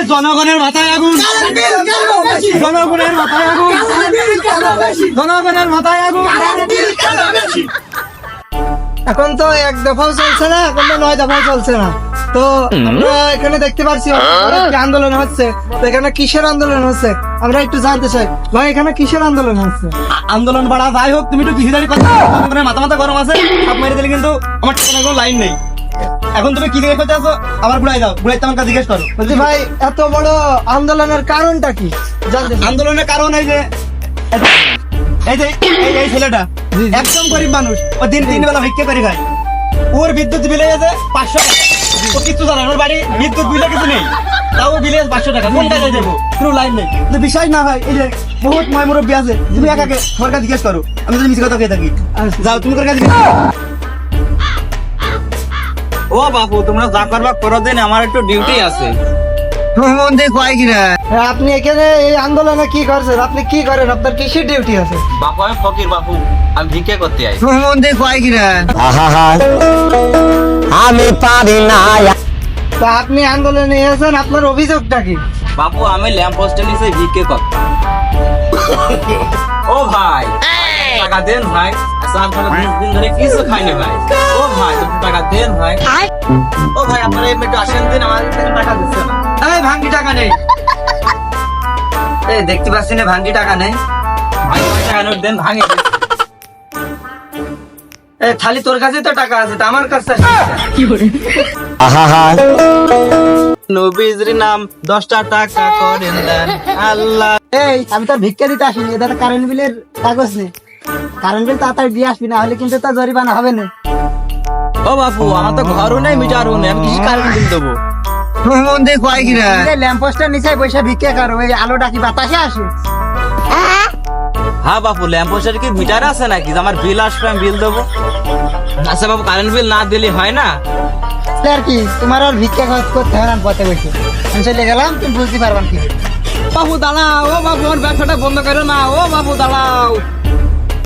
ওই জনগণের মাথায় আগুন। জনগণের মাথায় আগুন। জনগণের মাথায় আগুন। এখন তো এক দফাও চলছে না এখন তো নয় দফাও চলছে না। তো আমরা এখানে দেখতে পাচ্ছি আন্দোলন হচ্ছে তো এখানে কিসের আন্দোলন হচ্ছে? আমরা একটু জানতে চাই ভাই এখানে কিসের আন্দোলন হচ্ছে? আন্দোলন বাড়া যাই হোক তুমি একটু পিছিয়ে কথা জনগণের মাথা মাথা গরম আছে সব মেরে দিলে কিন্তু আমার ঠিকানা কোনো লাইন নেই। এখন তুমি কি জিজ্ঞেস করতে আসো আবার ঘুরাই দাও ঘুরাই তো আমাকে জিজ্ঞেস করো। বলছি ভাই এত বড় আন্দোলনের কারণটা কি? জানতে আন্দোলনের কারণ এই যে এই যে এই- ছেলেটা একদম গরিব মানুষ ও দিন তিন বেলা ভিক্ষা করে খায়। ওর বিদ্যুৎ বিলে গেছে পাঁচশো টাকা। ও কিছু জানে ওর বাড়ি বিদ্যুৎ বিলে কিছু নেই। তাও বিলে পাঁচশো টাকা। কোন টাকায় দেবো কোনো লাইন নেই। তো বিশ্বাস না হয় এই যে বহুত ময় মুরব্বী আছে তুমি একাকে তোমার কাছে জিজ্ঞেস করো। আমি তো মিশে কথা খেয়ে থাকি। যাও তুমি কাছে জিজ্ঞেস করো। ও বাপু তোমরা যা করবা করো দিন আমার একটু ডিউটি আছে। আপনি এখানে এই আন্দোলনে কি করছেন? আপনি কি করেন? আপনার কিসের ডিউটি আছে? বাপু আমি ফকির বাপু। আমি ভিক্ষে করতে আই। আমি পারি না। তো আপনি আন্দোলনে এসেছেন আপনার অভিযোগটা কি? বাপু আমি ল্যাম্প পোস্টের নিচে ভিক্ষে করতে ও ভাই টাকা দেন ভাই। টাকা দিন দিন ধরে কিছু খাইনি ভাই। ও ভাই তুমি টাকা দেন ভাই। ও ভাই আপনারা এমনি একটু আসেন দিন আমার টাকা দিচ্ছে না। এই ভাঙ্গি টাকা নেই। এই দেখতে পাচ্ছি না ভাঙ্গি টাকা নেই। ভাই টাকা নোট দেন ভাঙে এই খালি তোর কাছে তো টাকা আছে আমার কাছে নবীজির নাম দশটা টাকা করেন দেন আল্লাহ। এই আমি তো ভিক্ষা দিতে আসিনি এটা কারেন্ট বিলের কাগজ নেই কারেন্ট বিল তাড়াতাড়ি দিয়ে আসবি না হলে কিন্তু তার জরিমানা হবে না। ও বাপু আমার তো ঘরও নেই মিটারও নেই আমি কিসে কারেন্ট বিল দেবো। ল্যাম্প পোস্টের নিচে বসে ভিক্ষা করো ওই আলোটা কি বাতাসে আসে। হ্যাঁ বাপু ল্যাম্পোস্টার কি মিটার আছে নাকি? আমার বিল আসবে আমি বিল দেবো। আচ্ছা বাবু কারেন্ট বিল না দিলে হয় না? আর কি তোমার আর ভিক্ষা কাজ করতে হবে না পথে বসে। আমি চলে গেলাম তুমি বুঝতে পারবান কি। বাবু দাঁড়াও ও বাবু আমার ব্যবসাটা বন্ধ করো না ও বাবু দাঁড়াও।